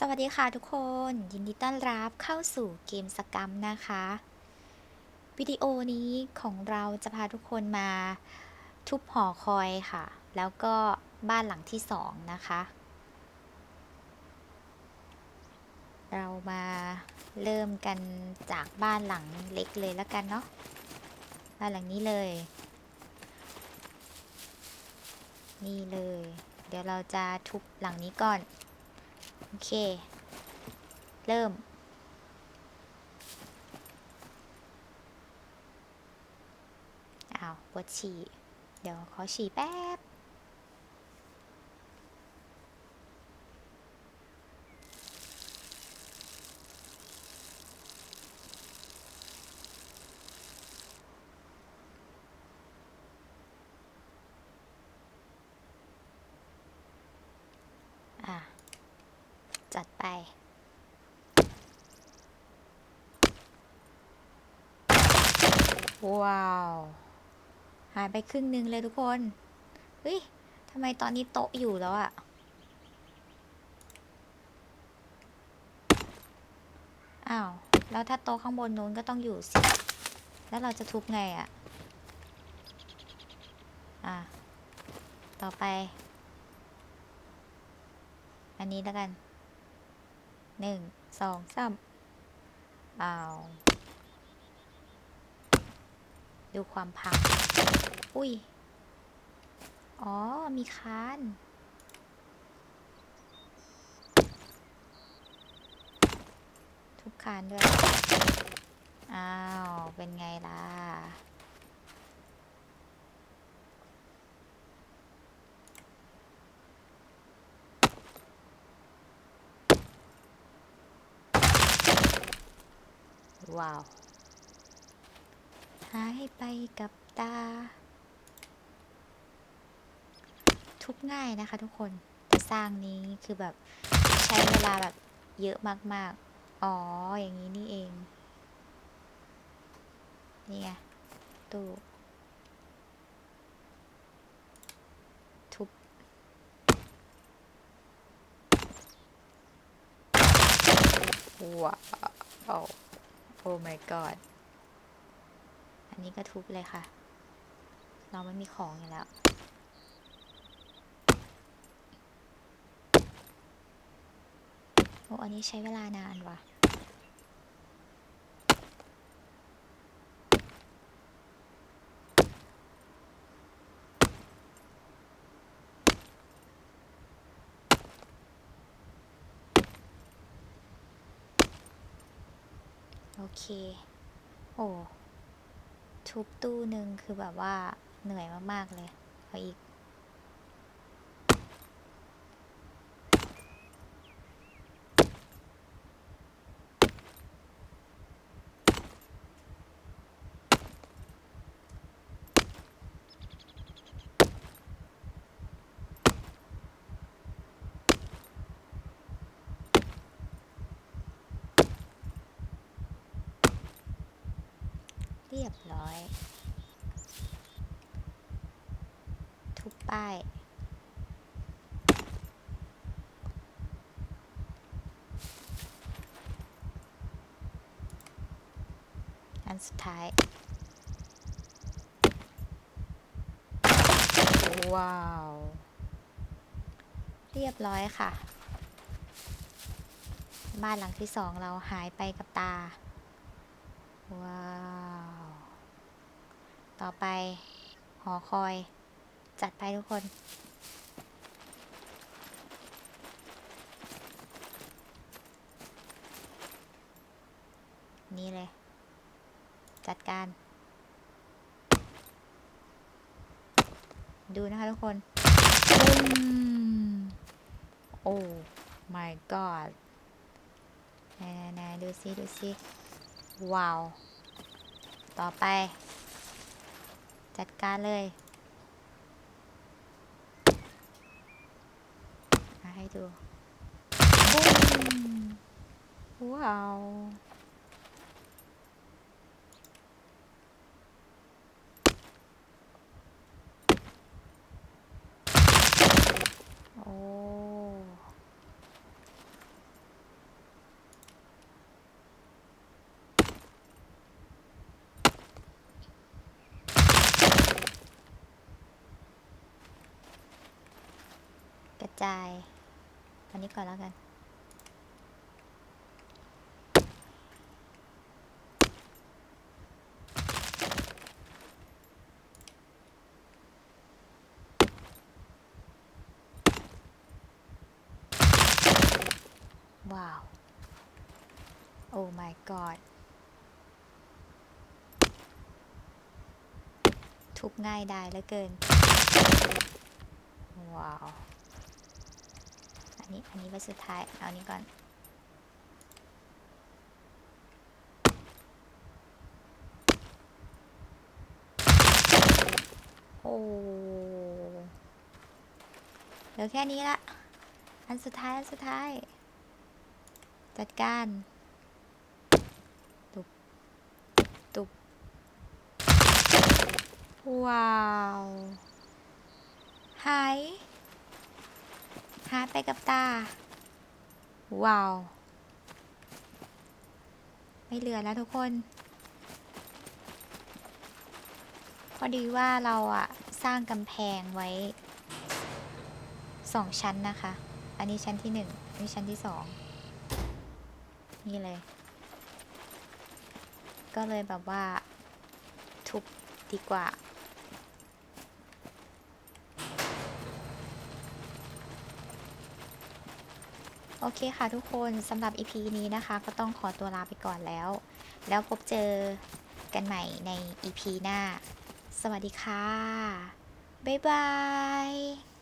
สวัสดีค่ะทุกคน ยินดีต้อนรับเข้าสู่เกมสกรรมนะคะ วิดีโอนี้ของเราจะพาทุกคนมาทุบหอคอยค่ะ แล้วก็บ้านหลังที่สองนะคะ เรามาเริ่มกันจากบ้านหลังเล็กเลยแล้วกันเนาะบ้านหลังนี้เลย นี่เลย เดี๋ยวเราจะทุบหลังนี้ก่อน โอเค เริ่ม อ้าวปวดฉี่ เดี๋ยวขอฉี่แป๊บ อะ จัดไป ว้าว หายไปครึ่งหนึงเลยทุกคน เฮ้ยทำไมตอนนี้โต๊ะอยู่แล้วอะอ้าว แล้วถ้าโต๊ะข้างบนนู้นก็ต้องอยู่สิ แล้วเราจะทุบไงอะอะ ต่อไป อันนี้แล้วกัน หนึ่ง สองสามอ้าว ดูความพัง อุ้ย อ๋อ มีคานทุบคานด้วย อ้าว เป็นไงล่ะ ว้าว หายไปกับตา ทุบง่ายนะคะทุกคนแต่สร้างนี้คือแบบใช้เวลาแบบเยอะมากๆ อ๋อ อย่างนี้นี่เอง นี่ไงตู้ทุบ ว้าว โอ้ my god อันนี้ก็ทุบเลยค่ะ เราไม่มีของอยู่แล้ว โอ้ อันนี้ใช้เวลานานว่ะโอเค โอ้ ทุบตู้หนึ่งคือแบบว่าเหนื่อยมาก ๆ เลยเอาอีก ทุบป้าย อันสุดท้าย ว้าว เรียบร้อยค่ะ บ้านหลังที่สองเราหายไปกับตา ว้าว ต่อไป หอคอย จัดไปทุกคน นี่เลย จัดการ ดูนะคะทุกคนปึ้มโอ้ my god ไหนๆๆดูซิ ดูซิ ว้าว ต่อไป จัดการเลย มาให้ดูว้าว จายอันนี้ก่อนแล้วกัน ว้าว โอ้ my god ทุบง่ายได้เหลือเกิน ว้าว นนี้อันนี้ไว้สุดท้าย เอาอันนี้ก่อน โอ้เหลือแค่นี้ละ อันสุดท้าย อันสุดท้าย จัดการ ตุบ ตุบ ว้าว หาย หายไปกับตา ว้าว ไม่เหลือแล้วทุกคน พอดีว่าเราอะสร้างกำแพงไว้สองชั้นนะคะ อันนี้ชั้นที่หนึ่งอันนี้ชั้นที่สองนี่เลย ก็เลยแบบว่าทุบดีกว่า เคค่ะทุกคนสำหรับ EP นี้นะคะ ก็ต้องขอตัวลาไปก่อนแล้ว แล้วพบเจอกันใหม่ใน EP หน้า สวัสดีค่ะ บ๊ายบาย